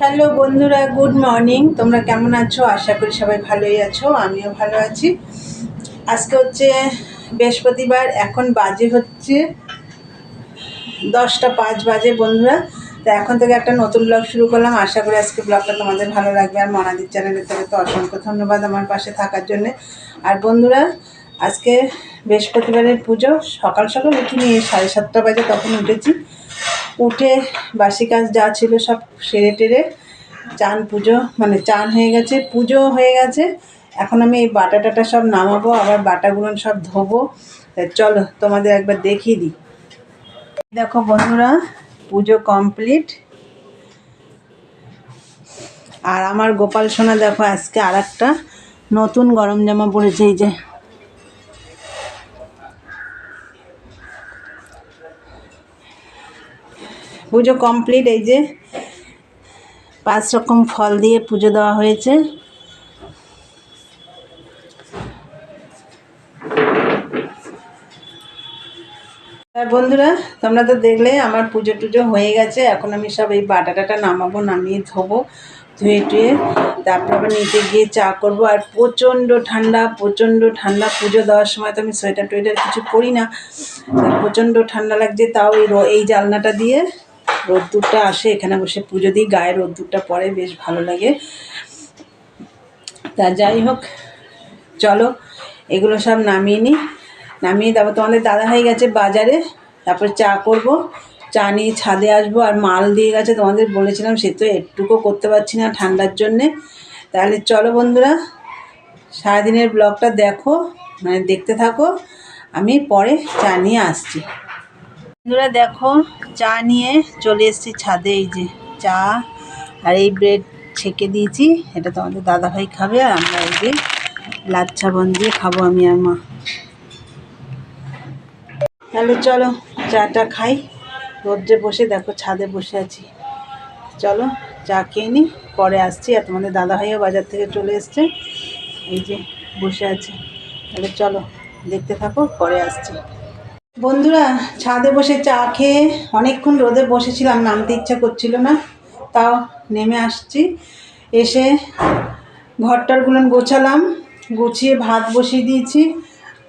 Hello বন্ধুরা, good morning. তোমরা কেমন আছো? আশা করি সবাই ভালোই আছো, আমিও ভালো আছি। আজকে হচ্ছে বৃহস্পতিবার, এখন বাজে হচ্ছে দশটা পাঁচ বাজে বন্ধুরা। তো এখন থেকে একটা নতুন ব্লগ শুরু করলাম। আশা করি আজকে ব্লগটা তোমাদের ভালো লাগবে। আর মনাদির চ্যানেলের থেকে তো অসংখ্য ধন্যবাদ আমার পাশে থাকার জন্যে। আর বন্ধুরা, আজকে বৃহস্পতিবারের পুজো। সকাল সকাল উঠিনি নিয়ে সাড়ে সাতটা বাজে তখন উঠেছি। উঠে বাসি কাজ যা ছিল সব সেরে টেরে চান পুজো মানে চান হয়ে গেছে, পুজো হয়ে গেছে। এখন আমি এই বাটা টাটা সব নামাবো, আবার বাটাগুলো সব ধোবো। চলো, তোমাদের একবার দেখিয়ে দিই। দেখো বন্ধুরা, পুজো কমপ্লিট। আর আমার গোপাল সোনা দেখো, আজকে আর একটা নতুন গরম জামা পরেছে, এই যে পুজো কমপ্লিট, এই যে পাঁচ রকম ফল দিয়ে পুজো দেওয়া হয়েছে। বন্ধুরা, তোমরা তো দেখলে আমার পুজো টুজো হয়ে গেছে। এখন আমি সব এই বাটা টাটা নামাবো, নামিয়ে ধোবো, ধুয়ে টুয়ে তারপর আবার নিচে গিয়ে চা করব। আর প্রচণ্ড ঠান্ডা প্রচণ্ড ঠান্ডা পুজো দেওয়ার সময় তো আমি সোয়েটার টোয়েটার কিছু করি না। প্রচণ্ড ঠান্ডা লাগছে তাও এই জালনাটা দিয়ে রোদ্দুরটা আসে, এখানে বসে পুজো দিই, গায়ে রোদ্দুরটা পড়ে, বেশ ভালো লাগে। তা যাই হোক, চলো, এগুলো সব নামিয়ে নিই। নামিয়ে তারপর তোমাদের দাদা হয়ে গেছে বাজারে, তারপর চা করব। চা নিয়ে ছাদে আসব, আর মাল দিয়ে গেছে তোমাদের বলেছিলাম, সে তো একটুকু করতে পারছি না ঠান্ডার জন্যে। তাহলে চলো বন্ধুরা, সারাদিনের ব্লগটা দেখো মানে দেখতে থাকো। আমি পরে চা নিয়ে আসছি। বন্ধুরা দেখো, চা নিয়ে চলে এসেছি ছাদে, এই যে চা আর এই ব্রেড ছেঁকে দিয়েছি। এটা তোমাদের দাদাভাই খাবে আর আমরা এই যে লাচ্ছা বন দিয়ে খাব আমি আর মা। তাহলে চলো, চাটা খাই। রোদ্রে বসে দেখো, ছাদে বসে আছি। চলো, চা খেয়ে নিই পরে আসছি। আর তোমাদের দাদাভাইও বাজার থেকে চলে এসছে। এই যে বসে আছে। তাহলে চলো, দেখতে থাকো, পরে আসছি। বন্ধুরা, ছাদে বসে চা খেয়ে অনেকক্ষণ রোদে বসেছিলাম, নামতে ইচ্ছা করছিল না, তাও নেমে আসছি। এসে ঘরটারগুলো গোছালাম, গুছিয়ে ভাত বসিয়ে দিয়েছি।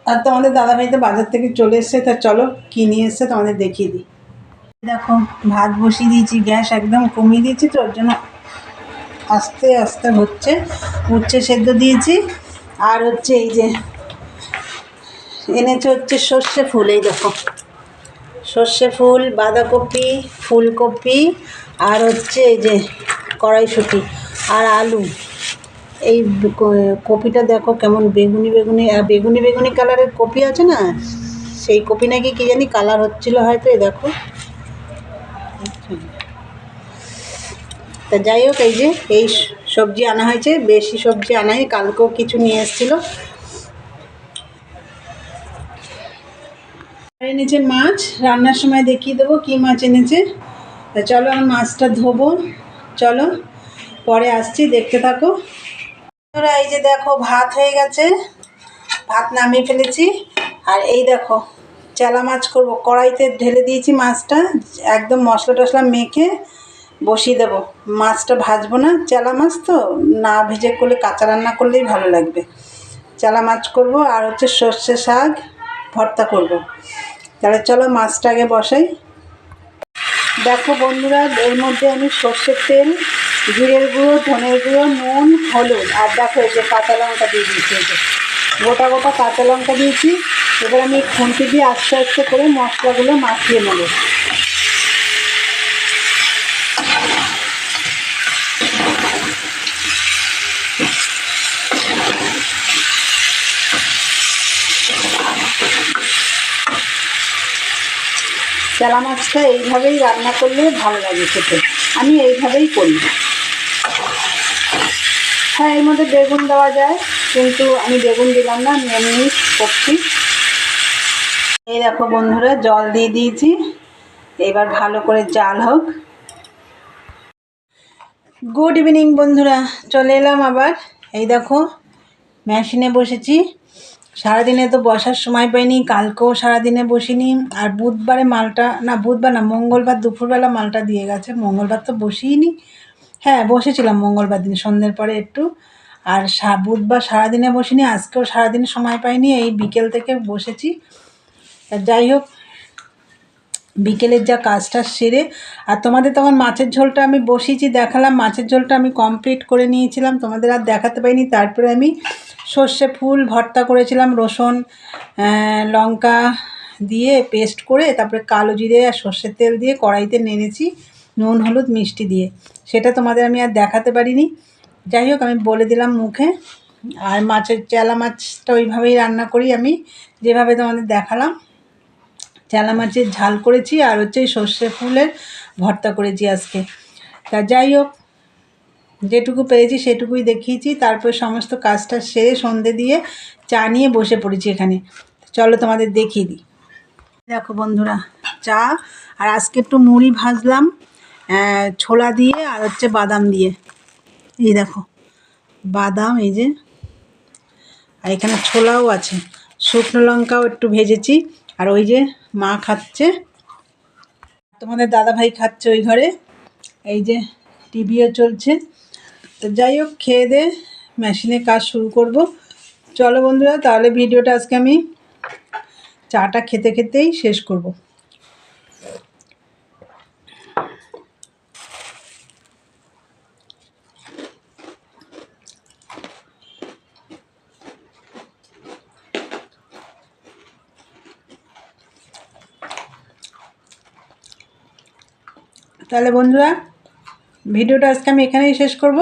আর তোমাদের দাদাভাই তো বাজার থেকে চলে এসছে, তা চলো কী নিয়ে এসছে তোমাদের দেখিয়ে দিই। দেখো, ভাত বসিয়ে দিয়েছি, গ্যাস একদম কমিয়ে দিয়েছি তো, ওর জন্য আস্তে আস্তে হচ্ছে। উচ্ছে সেদ্ধ দিয়েছি, আর হচ্ছে এই যে এনেছে হচ্ছে সর্ষে ফুল, এই দেখো। সর্ষে ফুল, বাঁধাকপি, ফুলকপি, আর হচ্ছে এই যে কড়াইশুঁটি আর আলু। এই কপিটা দেখো কেমন বেগুনি বেগুনি বেগুনি বেগুনি কালারের কপি আছে না? সেই কপি নাকি কী জানি কালার হচ্ছিল হয়তো, এই দেখো। তা যাই হোক, এই যে, এই সবজি আনা হয়েছে, বেশি সবজি আনা হয় কালকেও কিছু নিয়ে এসেছিল। এনেছে মাছ, রান্নার সময় দেখিয়ে দেবো কী মাছ এনেছে। তা চলো, আমি মাছটা ধোবো। চলো, পরে আসছি, দেখতে থাকো। তোরা এই যে দেখো, ভাত হয়ে গেছে। ভাত নামিয়ে ফেলেছি। আর এই দেখো, চেলা মাছ করব। কড়াইতে ঢেলে দিয়েছি মাছটা। একদম মশলা টশলা মেখে বসিয়ে দেবো। মাছটা ভাজবো না। চেলা মাছ তো, না ভেজে করলে, কাঁচা রান্না করলেই ভালো লাগবে। চেলা মাছ করব। আর হচ্ছে সর্ষে শাক। ভর্তা করব। তাহলে চলো মাছটা আগে বসাই। দেখো বন্ধুরা, এর মধ্যে আমি সর্ষের তেল, জিরের গুঁড়ো, ধনের গুঁড়ো, নুন, হলুদ, আর দেখো এই যে কাঁচা লঙ্কা দিয়ে দিয়েছি গোটা গোটা কাঁচা লঙ্কা দিয়েছি। এবার আমি খুন্তি দিয়ে আস্তে আস্তে করে মশলাগুলো মাখিয়ে নেব। চেলা মাছটা এইভাবেই রান্না করলে ভালো লাগে খেতে। আমি এইভাবেই করি। হ্যাঁ এর মধ্যে বেগুন দেওয়া যায়, কিন্তু আমি বেগুন দিলাম না এমনি করছি। এই দেখো বন্ধুরা, জল দিয়ে দিয়েছি। এবার ভালো করে জাল হোক। গুড ইভিনিং বন্ধুরা, চলে এলাম আবার। এই দেখো, মেশিনে বসেছি। সারাদিনে তো বসার সময় পাইনি, কালকেও সারাদিনে বসিনি। আর বুধবারে মালটা, না, বুধবার না, মঙ্গলবার দুপুরবেলা মালটা দিয়ে গেছে। মঙ্গলবার তো বসিনি হ্যাঁ বসেছিলাম মঙ্গলবার দিন, সন্ধ্যের পরে একটু। আর সা, বুধবার সারাদিনে বসিনি, আজকেও সারাদিন সময় পাইনি, এই বিকেল থেকে বসেছি। যাই হোক, বিকেলের যা কাজটা সেরে, আর তোমাদের তখন মাছের ঝোলটা আমি বসিয়েছি, দেখালাম। মাছের ঝোলটা আমি কমপ্লিট করে নিয়েছিলাম, তোমাদের আর দেখাতে পাইনি, তারপরে আমি সর্ষে ফুল, ভর্তা করেছিলাম, রসুন লঙ্কা দিয়ে পেস্ট করে তারপরে কালো জিরে আর সর্ষের তেল দিয়ে কড়াইতে নেড়েছি নুন, হলুদ, মিষ্টি দিয়ে। সেটা তোমাদের আমি আর দেখাতে পারিনি। যাই হোক, আমি বলে দিলাম মুখে। আর মাছের চেলা মাছটা ওইভাবেই রান্না করি আমি, যেভাবে তোমাদের দেখালাম। চেলা মাছের ঝাল করেছি আর হচ্ছে সর্ষে ফুলের ভর্তা করেছি আজকে। তা যাই হোক যেটুকু পেরেছি সেটুকুই দেখিয়েছি, তারপর সমস্ত কাজটা সেরে সন্ধে দিয়ে চা নিয়ে বসে পড়েছি এখানে। চলো তোমাদের দেখিয়ে দিই। দেখো বন্ধুরা, চা, আর আজকে একটু মুড়ি ভাজলাম ছোলা দিয়ে আর হচ্ছে বাদাম দিয়ে। এই দেখো, বাদাম এই যে, আর এখানে ছোলাও আছে। শুকনো লঙ্কাও একটু ভেজেছি, আর ওই যে মা খাচ্ছে। তোমাদের দাদা ভাই খাচ্ছে ওই ঘরে, এই যে টিভিও চলছে। তো যাই হোক, খেয়ে দে মেশিনে কাজ শুরু করব। চলো বন্ধুরা, তাহলে ভিডিওটা আজকে আমি চাটা খেতে খেতেই শেষ করব। তাহলে বন্ধুরা, ভিডিওটা আজকে আমি এখানেই শেষ করব।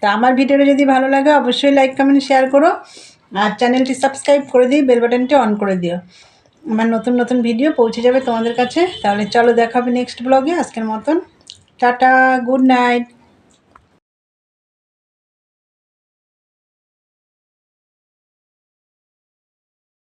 তা আমার ভিডিওটা যদি ভালো লাগে, অবশ্যই লাইক কমেন্ট শেয়ার করো। আর চ্যানেলটি সাবস্ক্রাইব করে দিই বেল বাটনটি অন করে দিও। আমার নতুন নতুন ভিডিও পৌঁছে যাবে তোমাদের কাছে। তাহলে চলো দেখাবে নেক্সট ব্লগে আজকের মতন, টাটা গুড নাইট